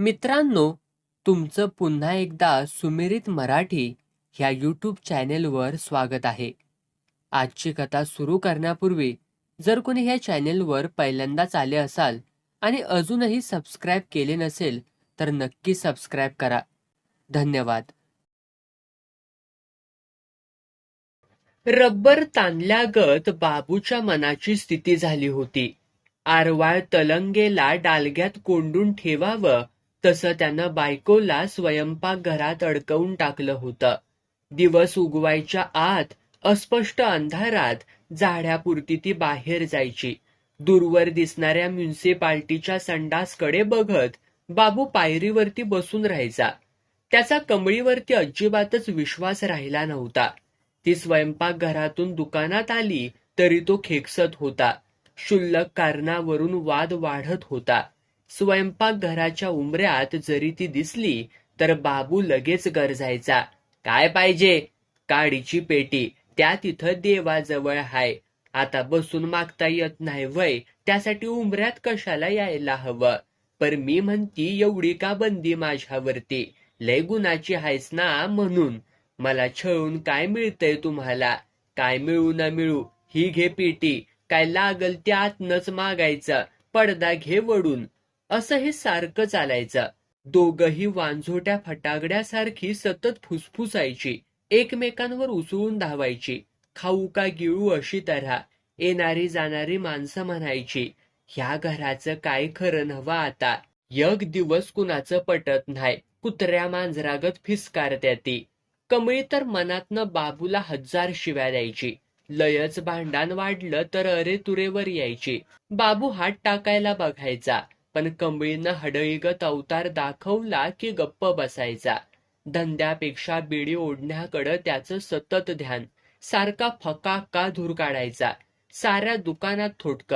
मित्रांनो तुमचं पुन्हा एकदा सुमिरित मराठी ह्या यूट्यूब चॅनेलवर स्वागत आहे. आजची कथा सुरू करण्यापूर्वी जर कोणी ह्या चॅनेलवर पहिल्यांदाच आले असाल आणि अजूनही सबस्क्राईब केले नसेल तर नक्की सबस्क्राईब करा. धन्यवाद. रब्बर ताणल्यागत बाबूच्या मनाची स्थिती झाली होती. आरवाळ तलंगेला डालग्यात कोंडून ठेवावं तसं त्यानं बायकोला स्वयंपाकघरात अडकवून टाकलं होतं. दिवस उगवायच्या आत अस्पष्ट अंधारात जाड्यापुरती ती बाहेर जायची. दूरवर दिसणाऱ्या म्युन्सिपाल्टीच्या संडासकडे बघत बाबू पायरीवरती बसून राहायचा. त्याचा कमळीवरती अजिबातच विश्वास राहिला नव्हता. ती स्वयंपाकघरातून दुकानात आली तरी तो खेकसत होता. क्षुल्लक कारणावरून वाद वाढत होता. स्वयंपाकघराच्या उमऱ्यात जरी ती दिसली तर बाबू लगेच गरजायचा. काय पाहिजे? काडीची पेटी. त्या तिथं देवाजवळ हाय. आता बसून मागता येत नाही वय त्यासाठी उमऱ्यात कशाला यायला हवं? पर मी म्हणती एवढी का बंदी माझ्यावरती? लय गुणाची हायस ना म्हणून. मला छळून काय मिळतंय तुम्हाला? काय मिळू ना मिळू? ही घे पेटी. काय लागल त्यातनच मागायचं. पडदा घे वडून. असं हे सारखं चालायचं. दोघही वांझोट्या फटाकड्यासारखी सतत फुसफुसायची. एकमेकांवर उसळून धावायची. खाऊ का गिळू अशी तऱ्हा येणारी जाणारी माणसं म्हणायची ह्या घराचं काय खरं नव्हं आता. यग दिवस कुणाचं पटत नाही. कुत्र्या मांजरागत फिसकारत्या ती. कमळी तर मनातनं बाबूला हजार शिव्या द्यायची. लयच भांडण वाढलं तर अरे तुरेवर यायची. बाबू हात टाकायला बघायचा. पण कंबळीनं हडळीगत अवतार दाखवला की गप्प बसायचा. धंद्यापेक्षा बिडी ओढण्याकडं त्याचं सतत ध्यान. सारखा फकाक्का धूर काढायचा? साऱ्या दुकानात थोटक.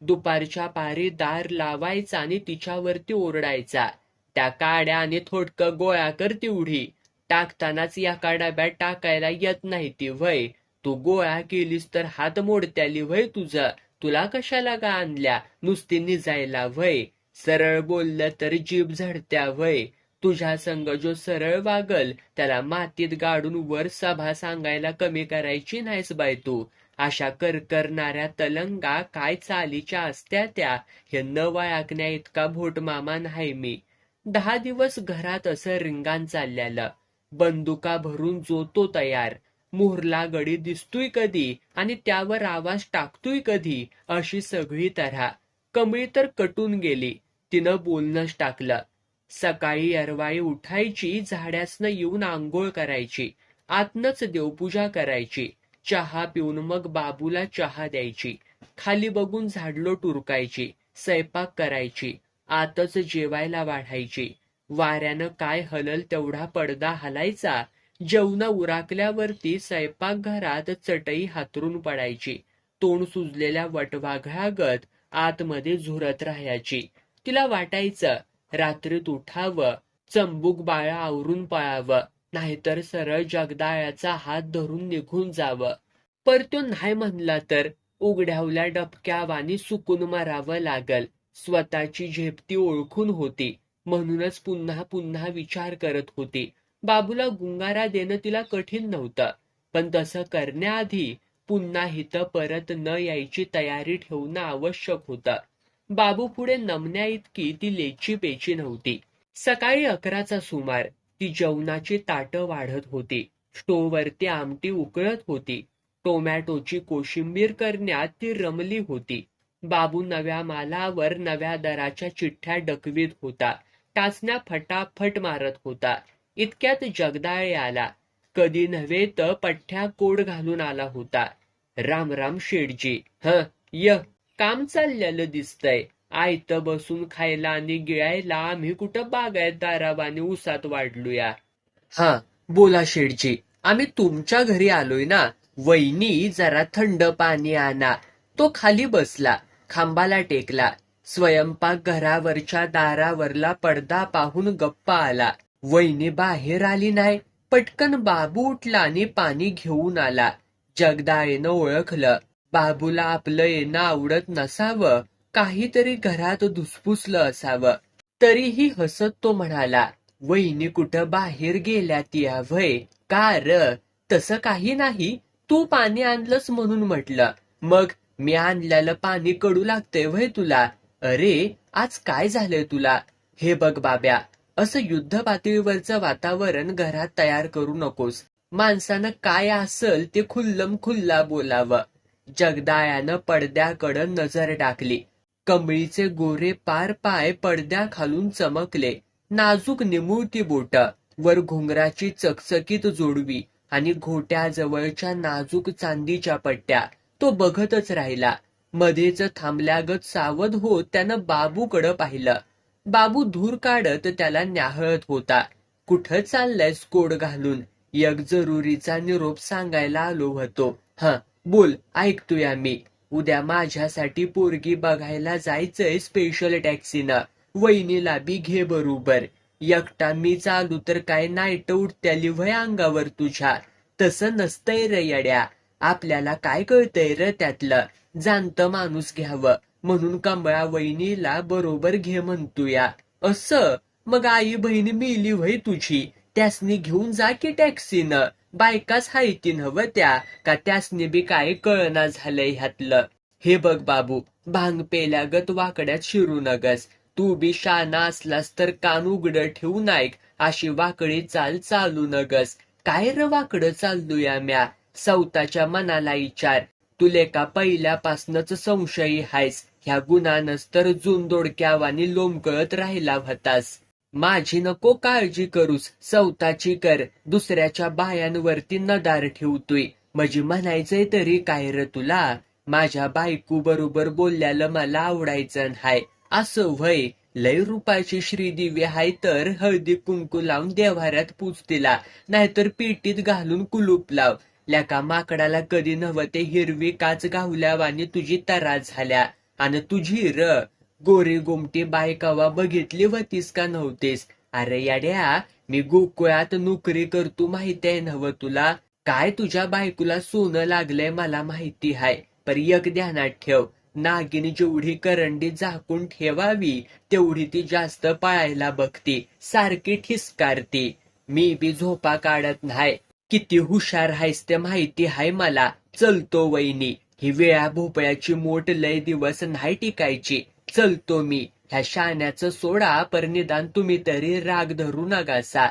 दुपारच्या पारी दार लावायचा आणि तिच्यावरती ओरडायचा. त्या काड्या आणि थोटक गोळा कर तेवढी टाकतानाच या डब्यात टाकायला येत नाही ती वय तू गोळा केलीस तर हात मोडत्याली वय तुझं? तुला कशाला का आणल्या? नुसती निजायला वय. सरळ बोललं तर जीभ झडत्या वय. तुझ्या संग जो सरळ वागल त्याला मातीत गाडून वर सभा सांगायला कमी करायची नाहीस बाय तू. अशा करकरणाऱ्या तलंगा काय चालीच्या असत्या त्या? हे न वाळकण्या इतका भोट मामा नाही मी. दहा दिवस घरात असं रिंगाण चालल्याला. बंदुका भरून जो तो तयार. मुहरला गडी दिसतोय कधी आणि त्यावर आवाज टाकतोय कधी अशी सगळी तऱ्हा कमळी तर कटून गेली. तिनं बोलणंच टाकलं. सकाळी अरवाळी उठायची झाड्यासनं येऊन आंघोळ करायची. आतनच देवपूजा करायची. चहा पिऊन मग बाबूला चहा द्यायची. खाली बघून झाडलो टुरकायची. स्वयंपाक करायची. आतच जेवायला वाढायची. वाऱ्यानं काय हलल तेवढा पडदा हलायचा. जेवण उराकल्यावरती स्वयंपाकघरात चटई हातरून पडायची. तोंड सुजलेल्या वटवाघळागत आतमध्ये झुरत राहायची. तिला वाटायचं रात्रीत उठावं चंबूक बाळा आवरून पळावं नाहीतर सरळ जगदाळ्याचा हात धरून निघून जावं. पर तो नाही म्हणला तर उघड्यावल्या डबक्यावानी सुकून मारावं लागल. स्वतःची झेपती ओळखून होती. म्हणूनच पुन्हा पुन्हा विचार करत होती. बाबूला गुंगारा देणं तिला कठीण नव्हतं. पण तसं करण्याआधी पुन्हा हिथं परत न यायची तयारी ठेवणं आवश्यक होतं. बाबू पुढे नमण्या इतकी ती लेची पेची नव्हती. सकाळी अकराचा सुमार ती जेवणाची ताटं वाढत होती. स्टोवरती आमटी उकळत होती. टोमॅटोची कोशिंबीर करण्यात ती रमली होती. बाबू नव्या मालावर नव्या दराच्या चिठ्ठ्या डकवीत होता. टाचण्या फटाफट मारत होता. इतक्यात जगदाळे आला. कधी नव्हे तर पठ्ठ्या कोड घालून आला होता. राम राम शेडजी ह य. काम चाललेलं दिसतंय. आयत बसून खायला आणि गिळायला आम्ही कुठं बागायत दारावाने उसात वाढलूया. हा बोला शेडजी आम्ही तुमच्या घरी आलोय ना? वहिनी जरा थंड पाणी आणा. तो खाली बसला खांबाला टेकला. स्वयंपाक घरावरच्या दारावरला पडदा पाहून गप्पा आला. वहिनी बाहेर आली नाही. पटकन बाबू उठला आणि पाणी घेऊन आला. जगदाळेनं ओळखलं. बाबूला आपलं येणं आवडत नसावं. काहीतरी घरात धुसफुसलं असावं. तरीही हसत तो म्हणाला वहिनी कुठं बाहेर गेल्या तिया व्हय? का र? तसं काही नाही. तू पाणी आणलंस म्हणून म्हटलं. मग मी आणलेलं पाणी कडू लागतंय वय तुला? अरे आज काय झालंय तुला? हे बघ बाब्या असं युद्ध पातळीवरचं वातावरण घरात तयार करू नकोस. माणसानं काय असल ते खुल्लम खुल्ला बोलावं. जगदायानं पडद्याकडं नजर टाकली. कमळीचे गोरे पार पाय पडद्या खालून चमकले. नाजूक निमुळती बोट वर घुंगराची चकचकीत जोडवी आणि घोट्याजवळच्या नाजूक चांदीच्या पट्ट्या. तो बघतच राहिला. मध्येच थांबल्यागत सावध होत त्यानं बाबूकडं पाहिलं. बाबू धूर काढत त्याला न्याहळत होता. कुठं चाललायस कोड घालून? एक जरुरीचा निरोप सांगायला आलो होतो. हा बोल ऐकतोय आम्ही. उद्या माझ्यासाठी पोरगी बघायला जायचंय स्पेशल टॅक्सीनं वहिनीला बी घे बरोबर. एकटा मी चालू तर काय नाईट उठत्याली वय अंगावर तुझ्या. तसं नसतंय र येड्या. आपल्याला काय कळतंय र त्यातलं? जाणतं माणूस घ्यावं. म्हणून कमळा वहिनीला बरोबर घे म्हणतोया. असं? मग आई बहीण मिली वय तुझी? त्यासनी घेऊन जा की टॅक्सीनं? बायकाच हायती नव्ह त्या? का त्यासनी बी काय कळना झालंय ह्यातलं? हे बघ बाबू भांग पेल्यागत वाकड्यात शिरू नगस. तू बी शाना असलास तर कान उघड ठेवून ऐक अशी वाकडी चाल चालू नगस. काय र वाकडं चाललूया म्या? सवताच्या मनाला विचार तुले का पहिल्यापासनच संशयी हायस? ह्या गुणानच तर जुन दोडक्यावानी लोंबकळत राहिला होतास माझी नको काळजी करूस सवताची कर दुसऱ्याच्या बायांवरती नदार ठेवतोय. म्हणजे म्हणायचंय तरी काय र तुला? माझ्या बायको बरोबर बोलल्याला मला आवडायचं हाय. असं व्हय लय रुपाची श्रीदेवी हाय तर हळदी कुंकू लावून देव्हाऱ्यात पूजतीला नाहीतर पेटीत घालून कुलूप लाव. लेका माकडाला कधी नव्हते हिरवी काच गावल्यावानी तुझी तरास झाल्या. आणि तुझी र गोरी गोमटी बायकावा बघितली होतीस का नव्हतीस? अरे याड्या मी गोकुळात नोकरी करतो माहिती आहे नव तुला. काय तुझ्या बायकोला सोनं लागलंय मला माहिती हाय. पर एक ध्यानात ठेव नागिनी जेवढी करंडी झाकून ठेवावी तेवढी ती जास्त पाळायला बघती सारखी ठिसकारती. मी बी झोपा काढत नाही. किती हुशार हायस ते माहिती हाय मला. चलतो वहिनी. ही वेळा भोपळ्याची मोठ लय दिवस नाही टिकायची. चलतो मी. ह्या शाण्याचं सोडा पर निदान तुम्ही तरी राग धरू नगासा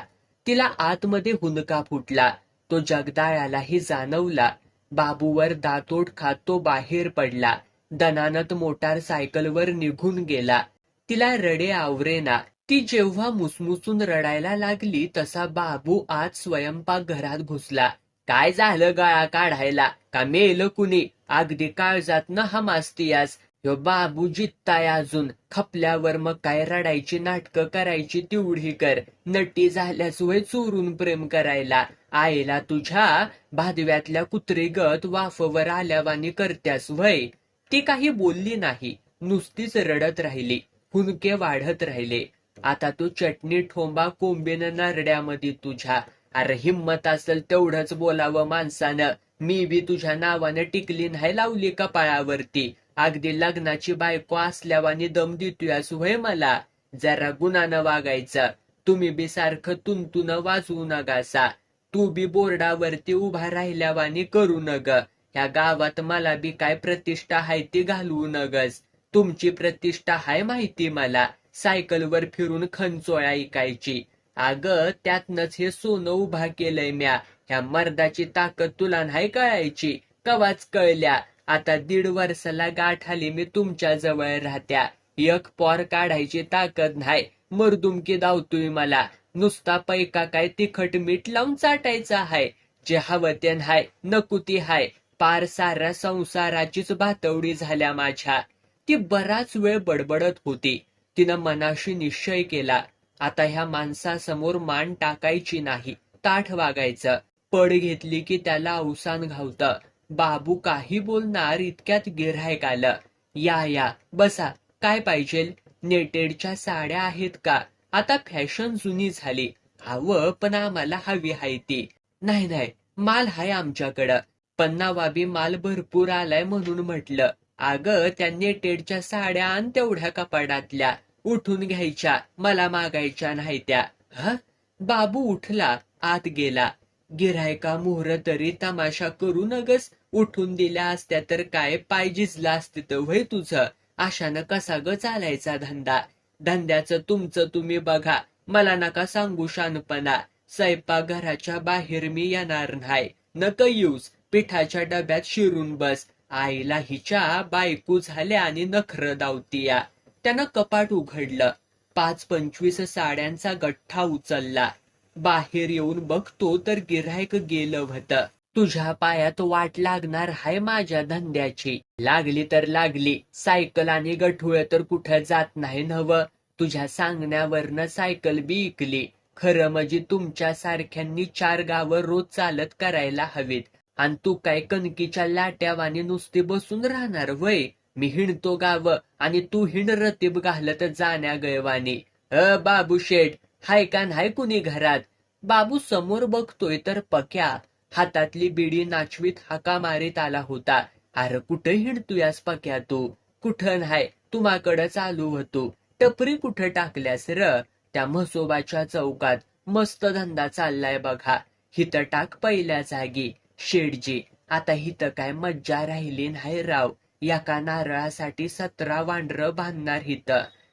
तिला आतमध्ये हुंदका फुटला. तो जगदाळालाही जाणवला. बाबूवर दातोट खात तो बाहेर पडला. दनानत मोटार सायकलवर निघून गेला. तिला रडे आवरेना. ती जेव्हा मुसमुसून रडायला लागली तसा बाबू आज स्वयंपाक घरात घुसला. काय झालं गळा काढायला? का मेलं कुणी? अगदी काळजात न हमास्तियास ह्यो बाबू जित्ताय अजून खपल्यावर मग काय रडायची नाटकं करायची तेवढी कर. नटी झाल्यास वय चोरून प्रेम करायला. आईला तुझ्या भादव्यातल्या कुत्रीगत वाफवर आल्यावानी करत्यास वय ती काही बोलली नाही. नुसतीच रडत राहिली. हुनके वाढत राहिले. आता तू चटणी ठोंबा कोंबीनं नारड्यामध्ये तुझ्या. अरे हिम्मत असेल तेवढंच बोलावं माणसानं. मी बी तुझ्या नावानं टिकली नाही लावली कपाळावरती अगदी लग्नाची बायको असल्यावानी दम देतोयास होय मला. जरा गुणानं वागायचं. तुम्ही बी सारखं तुंतुन वाजवू नगासा. तू बी बोर्डावरती उभा राहिल्यावानी करू नग. ह्या गावात मला बी काय प्रतिष्ठा हाय ती घालवू नगस. तुमची प्रतिष्ठा हाय माहिती मला. सायकलवर फिरून खंचोळा ऐकायची. अग त्यातनच हे सोनं उभा केलंय म्या. ह्या मर्दाची ताकद तुला नाही कळायची. कवाच कळल्या. आता दीड वर्षाला गाठ आली मी तुमच्या जवळ राहत्या. एक पॉर काढायची ताकद नाही. मरदुमकी दावतोय मला. नुसता पैका काय तिखट मीठ लावून चाटायचा हाय. जे हवं ते हाय नकुती हाय. पार साऱ्या संसाराचीच भातवडी झाल्या माझ्या. ती बराच वेळ बडबडत होती. तिनं मनाशी निश्चय केला. आता ह्या माणसासमोर मान टाकायची नाही. ताठ वागायचं. पड घेतली की त्याला अवसान घावतं. बाबू काही बोलणार इतक्यात गिऱ्हाईक आलं या या बसा. काय पाहिजे? नेटेडच्या साड्या आहेत का? आता फॅशन जुनी झाली. हवं पण आम्हाला हवी आहे ती. नाही नाही माल हाय आमच्याकडं. पन्नावाबी माल भरपूर आलाय म्हणून म्हटलं. अगं त्या नेटेडच्या साड्या आण तेवढ्या कपाडातल्या. उठून घ्यायच्या मला मागायच्या नाही त्या. ह? बाबू उठला आत गेला. गिरायका मोहर तरी तमाशा करू नगस उठून दिल्या असत्या तर काय पाय झिजला असते तर वय तुझं? अशानं कसा ग चालायचा धंदा? धंद्याचं तुमचं तुम्ही बघा मला नका सांगू शानपणा. स्वयंपाकघराच्या बाहेर मी येणार नाही. नक येऊस पिठाच्या डब्यात शिरून बस. आईला हिच्या बायकू झाल्या आणि नखर दावतीया. त्यानं कपाट उघडलं. पाच पंचवीस साड्यांचा गठ्ठा उचलला. बाहेर येऊन बघतो तर गिऱ्हाईक गेलं होत. तुझ्या पायात वाट लागणार हाय माझ्या धंद्याची. लागली तर लागली. सायकल आणि गठुळ तर कुठं जात नाही नव. तुझ्या सांगण्यावरनं सायकल बी इकली खरं म्हणजे तुमच्या सारख्यांनी चार गावं रोज चालत करायला हवीत. आणि तू काय कणकीच्या लाट्यावाने नुसती बसून राहणार वय मी हिंडतो गाव आणि तू हिंड रतीब घालत जाण्या गैवानी अ बाबू शेठ हाय का नाही कुणी घरात? बाबू समोर बघतोय तर पक्या. हातातली बिडी नाचवीत हाका मारीत आला होता. अरे कुठं हिंडतोयास पक्या तू? कुठं नाही? तुम्हाकडं चालू होतो. टपरी कुठं टाकल्यास र? त्या म्हसोबाच्या चौकात मस्त धंदा चाललाय बघा. हित टाक पहिल्या जागी. शेडजी आता हित काय मज्जा राहिली नाही राव. एका नारळासाठी सतरा वांढर बांधणार हित.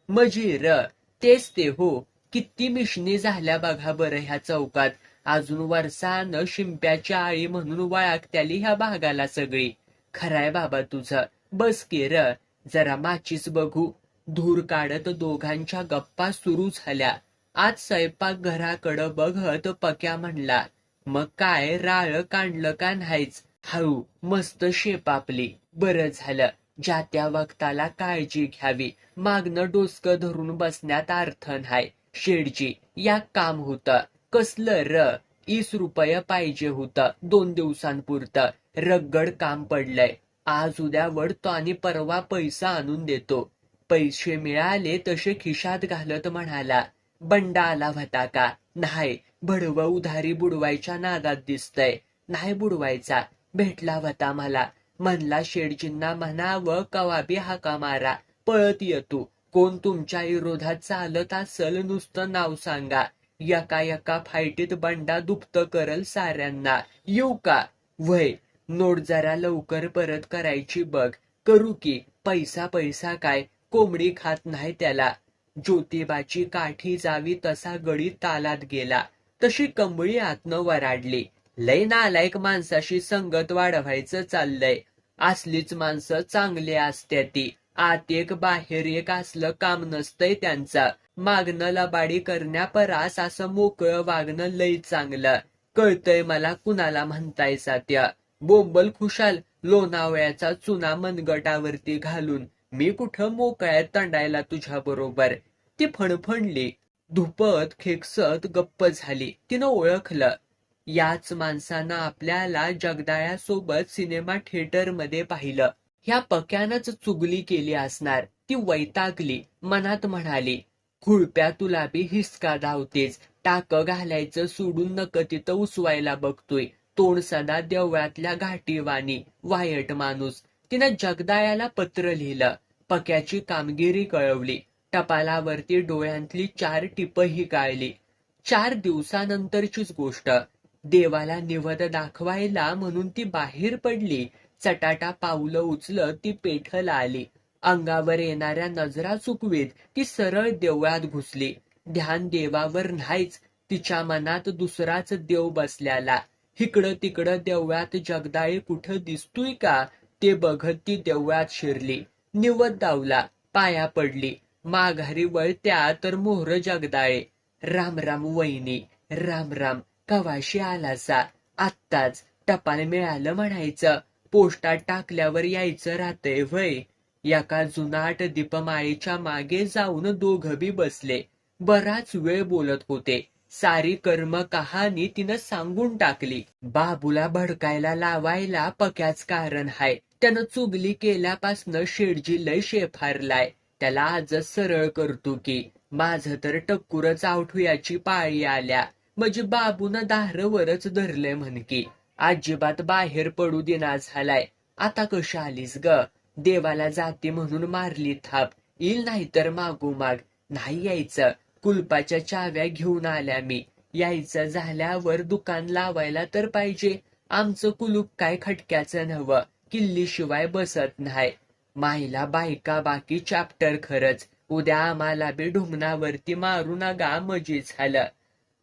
मजीर तेच ते हो. किती मिशनी झाल्या बघा बरं ह्या चौकात. अजून वर्षानं शिंप्याची आळी म्हणून वळखत्याली ह्या भागाला सगळी. खराय बाबा तुझं. बस की र जरा माचीच बघू. धूर काढत दोघांच्या गप्पा सुरू झाल्या. आज स्वयंपाक घराकडं बघत पक्या म्हणला मग काय राळ काढलं का नाहीच? हळू मस्त शेप आपली. बरं झालं. ज्या त्या वक्ताला काळजी घ्यावी. मागणं डोसकं धरून बसण्यात अर्थ नाही शेडजी या काम होतं. कसलं र? ईस रुपये पाहिजे होतं दोन दिवसांपुरतं. रगड काम पडलंय. आज उद्या वडतो आणि परवा पैसा आणून देतो. पैसे मिळाले तसे खिशात घालत म्हणाला बंडा आला होता का? नाही. भडव उधारी बुडवायच्या नादात दिसतय. नाही बुडवायचा. भेटला होता मला म्हणला शेडजींना म्हणावं कवाबी हाका मारा. पळत येतो. कोण तुमच्या विरोधात चालत असल नुसतं नाव सांगा. एका एका फायटीत बंडा दुप्त करल साऱ्यांना. येऊ का? वय नोट जरा लवकर परत करायची बघ. करू की पैसा पैसा काय? कोंबडी खात नाही त्याला. ज्योतिबाची काठी जावी तसा गडी तालात गेला. तशी कंबळी आतनं वराडली. लय नालायक माणसाशी संगत वाढवायचं चाललंय. असलीच माणसं चांगली असत्या ती. आत एक बाहेर एक असलं काम नसतंय त्यांचा. मागणं लबाडी करण्यापरास असं मोकळं वागणं लय चांगलं. कळतंय मला कुणाला म्हणतायसा त्या बोंबल खुशाल लोणावळ्याचा चुना मनगटावरती घालून. मी कुठं मोकळ्यात तंडायला तुझ्या बरोबर? ती फणफणली. धुपत खेकसत गप्प झाली. तिनं ओळखलं. याच माणसानं आपल्याला जगदाळ्यासोबत सिनेमा थिएटरमध्ये पाहिलं. ह्या पक्यानंच चुगली केली असणार. ती वैतागली मनात म्हणाली खुळप्या तुला बी हिसका धावतेच टाक घालायचं सोडून नक तिथं उसवायला बघतोय. तोंड सदा देवळातल्या घाटीवाणी वायट माणूस. तिनं जगदाळ्याला पत्र लिहिलं. पक्याची कामगिरी कळवली. टपालावरती डोळ्यांतली चार टिपही गाळली. चार दिवसानंतरचीच गोष्ट. देवाला निवद दाखवायला म्हणून ती बाहेर पडली. चटाटा पावलं उचलत ती पेठला आली. अंगावर येणाऱ्या नजरा चुकवीत ती सरळ देवळात घुसली. ध्यान देवावर नाहीच तिच्या मनात दुसराच देव बसल्याला. हिकडं तिकडं देवळात जगदाळे कुठं दिसतोय का? ते बघत ती देवळात शिरली. निवद दावला पाया पडली. माघारी वळत्या तर मोहर जगदाळे. राम राम वहिनी राम राम. कवाशी आलासा. आत्ताच टपाल मिळालं म्हणायचं. पोस्टात टाकल्यावर यायचं राहतंय वय एका जुनाट दीपमाळीच्या मागे जाऊन दोघबी बसले. बराच वेळ बोलत होते. सारी कर्म कहाणी तिनं सांगून टाकली. बाबूला भडकायला लावायला पक्याच कारण हाय. त्यानं चुगली केल्यापासनं शेडजी लय शेफारलाय. त्याला आजच सरळ करतो की. माझं तर टक्कुरच याची पाळी आल्या. म्हणजे बाबून दारवरच धरलंय म्हण की अजिबात बाहेर पडू देना झालाय. आता कशी आलीस ग? देवाला जाते म्हणून मारली थाप. येईल नाही तर मागोमाग नाही यायचं. कुलपाच्या चाव्या घेऊन आल्या मी. यायचं झाल्यावर दुकान लावायला तर पाहिजे. आमचं कुलूप काय खटक्याचं नव्हं. किल्लीशिवाय बसत नाही. माईला बायका बाकी चॅप्टर खरंच. उद्या आम्हाला बी ढुमणावरती मारू नका मजी झालं.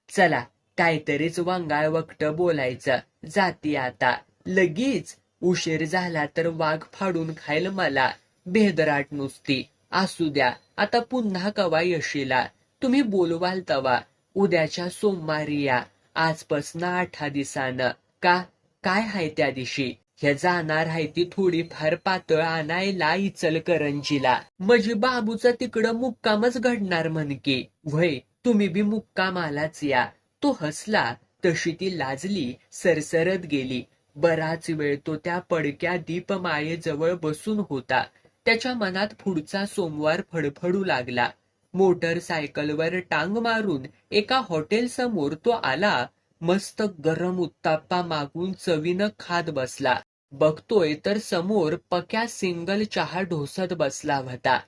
चला काहीतरीच वंगाळ वक्त बोलायचं. जाती आता. लगेच उशीर झाला तर वाघ फाडून खाईल मला. भेदराट नुसती. असू द्या आता पुन्हा कवा यशीला? तुम्ही बोलवाल तवा. उद्याच्या सोमवारी या. आजपासनं आठा दिसानं. का? काय हाय त्या दिवशी हे जाणार आहे ती थोडीफार पातळ आणायला इचल करंजीला म्हणजे बाबूचा तिकडं मुक्कामच घडणार म्हण की. व्हय तुम्ही बी मुक्कामालाच या. तो हसला तशी ती लाजली सरसरत गेली. बराच वेळ तो त्या पडक्या दीपमाळेजवळ बसून होता. त्याच्या मनात पुढचा सोमवार फडफडू लागला. मोटरसायकलवर टांग मारून एका हॉटेल समोर तो आला. मस्त गरम उत्ताप्पा मागून चवीनं खात बसला. बघतोय तर समोर पक्या सिंगल चहा ढोसत बसला होता.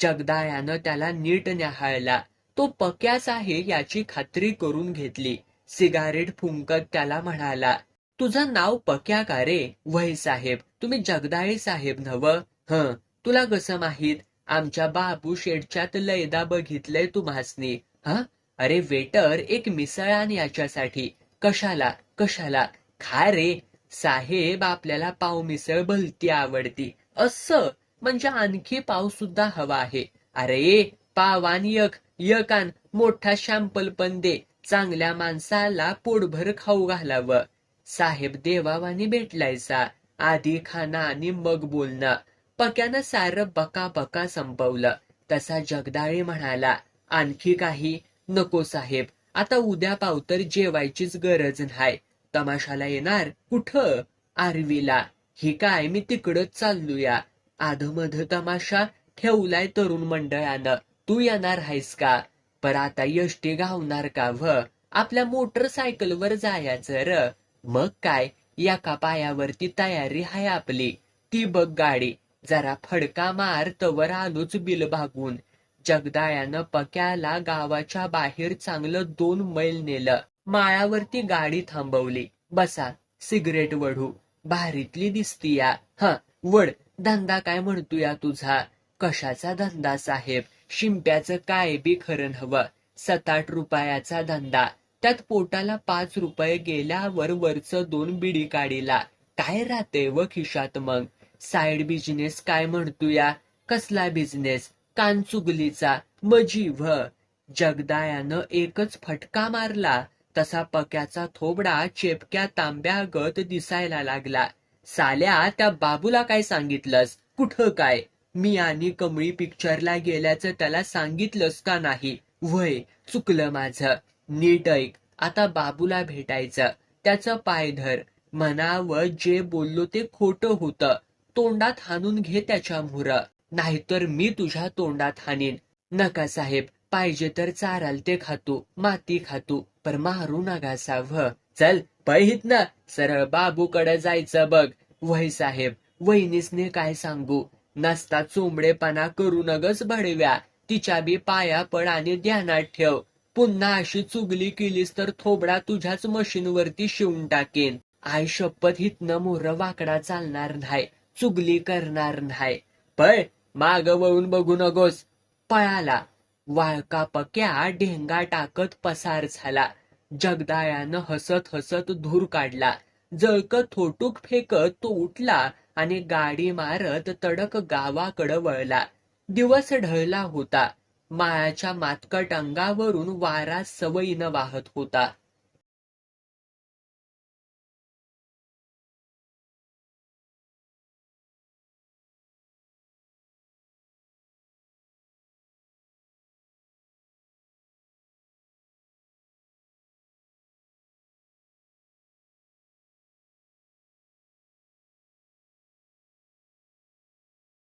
जगदाळ्यानं त्याला नीट न्याहाळला. तो पक्याच आहे याची खात्री करून घेतली. सिगारेट फुंकत त्याला म्हणाला तुझं नाव पक्या का रे वही साहेब? तुम्ही जगदाळे साहेब नव ह तुला कसं माहीत? आमच्या बाबू शेडच्यात लयदा बघितलंय तुम्हासनी हा? अरे वेटर एक मिसळ आण याच्यासाठी. कशाला कशाला? खा रे. साहेब आपल्याला पाव मिसळ भलती आवडती. असं म्हणजे आणखी पाव सुद्धा हवा आहे. अरे पावान यख यकान मोठा शॅम्पल पण दे चांगल्या माणसाला पोटभर खाऊ घालावं. साहेब देवावानी भेटलायचा आधी खाना आणि मग बोलणं. पक्यानं सारं बका बका संपवलं. तसा जगदाळे म्हणाला आणखी काही? नको साहेब आता उद्या पावतर जेवायचीच गरज नाही तमाशाला येणार? कुठं? आरवीला. ही काय मी तिकडच चाललूया. आधमध तमाशा ठेवलाय तरुण मंडळानं. तू येणार आहेस का? पर आता यष्टी गावणार का व आपल्या मोटरसायकलवर जायचं र. मग काय? एका पायावरती तयारी हाय आपली. ती बघ गाडी. जरा फडका मार तवर आलोच बिल भागून. जगदाळ्यानं पक्याला गावाच्या बाहेर चांगलं दोन मैल नेलं. माळावरती गाडी थांबवली. बसा सिगरेट वढू. भारीतली दिसतीया. ह वड धंदा काय म्हणतोया तुझा? कशाचा धंदा साहेब? शिंप्याचं काय बी खरं हवं सात आठ रुपयाचा धंदा. त्यात पोटाला पाच रुपये गेल्यावर वरच दोन बिडी काढीला. काय राहते व खिशात मग? साइड बिझनेस काय म्हणतोया? कसला बिझनेस? कान चुगलीचा. मजी व जगदायानं एकच फटका मारला. तसा पक्याचा थोबडा चेपक्या तांब्यागत दिसायला लागला. साल्या त्या बाबूला काय सांगितलंस? कुठं काय? मी आणि कमळी पिक्चरला गेल्याचं त्याला सांगितलंस का नाही? वय चुकलं माझं. नीट ऐक आता बाबूला भेटायचं. त्याचं पाय धर. म्हणाव जे बोललो ते खोटं होतं. तोंडात हाणून घे त्याच्या मुर. नाहीतर मी तुझ्या तोंडात हाणीन. नका साहेब पाहिजे तर चाराल ते खातो माती खातो पर मारू नका साव. चल पहित ना. सरळ बाबूकडे जायचं बघ. वय साहेब वहिनीसने काय सांगू? नसता चोंबडेपणा करू नगच भडव्या. तिच्या बी पाया पड आणि ध्यानात ठेव. पुन्हा अशी चुगली केलीस तर थोबडा तुझ्याच मशीनवरती शिवून टाकेन. आय शपथ हितनं मोर वाकडा चालणार नाही. चुगली करणार नाही. पळ माग वळून बघू नकोस पळाला. वाळका पक्या ढेंगा टाकत पसार झाला. जगदाळ्यानं हसत हसत धूर काढला. जळकत थोटूक फेकत तो उठला. आणि गाडी मारत तडक गावाकडं वळला. दिवस ढळला होता. माळाच्या मातकट अंगावरून वारा सवयीनं वाहत होता.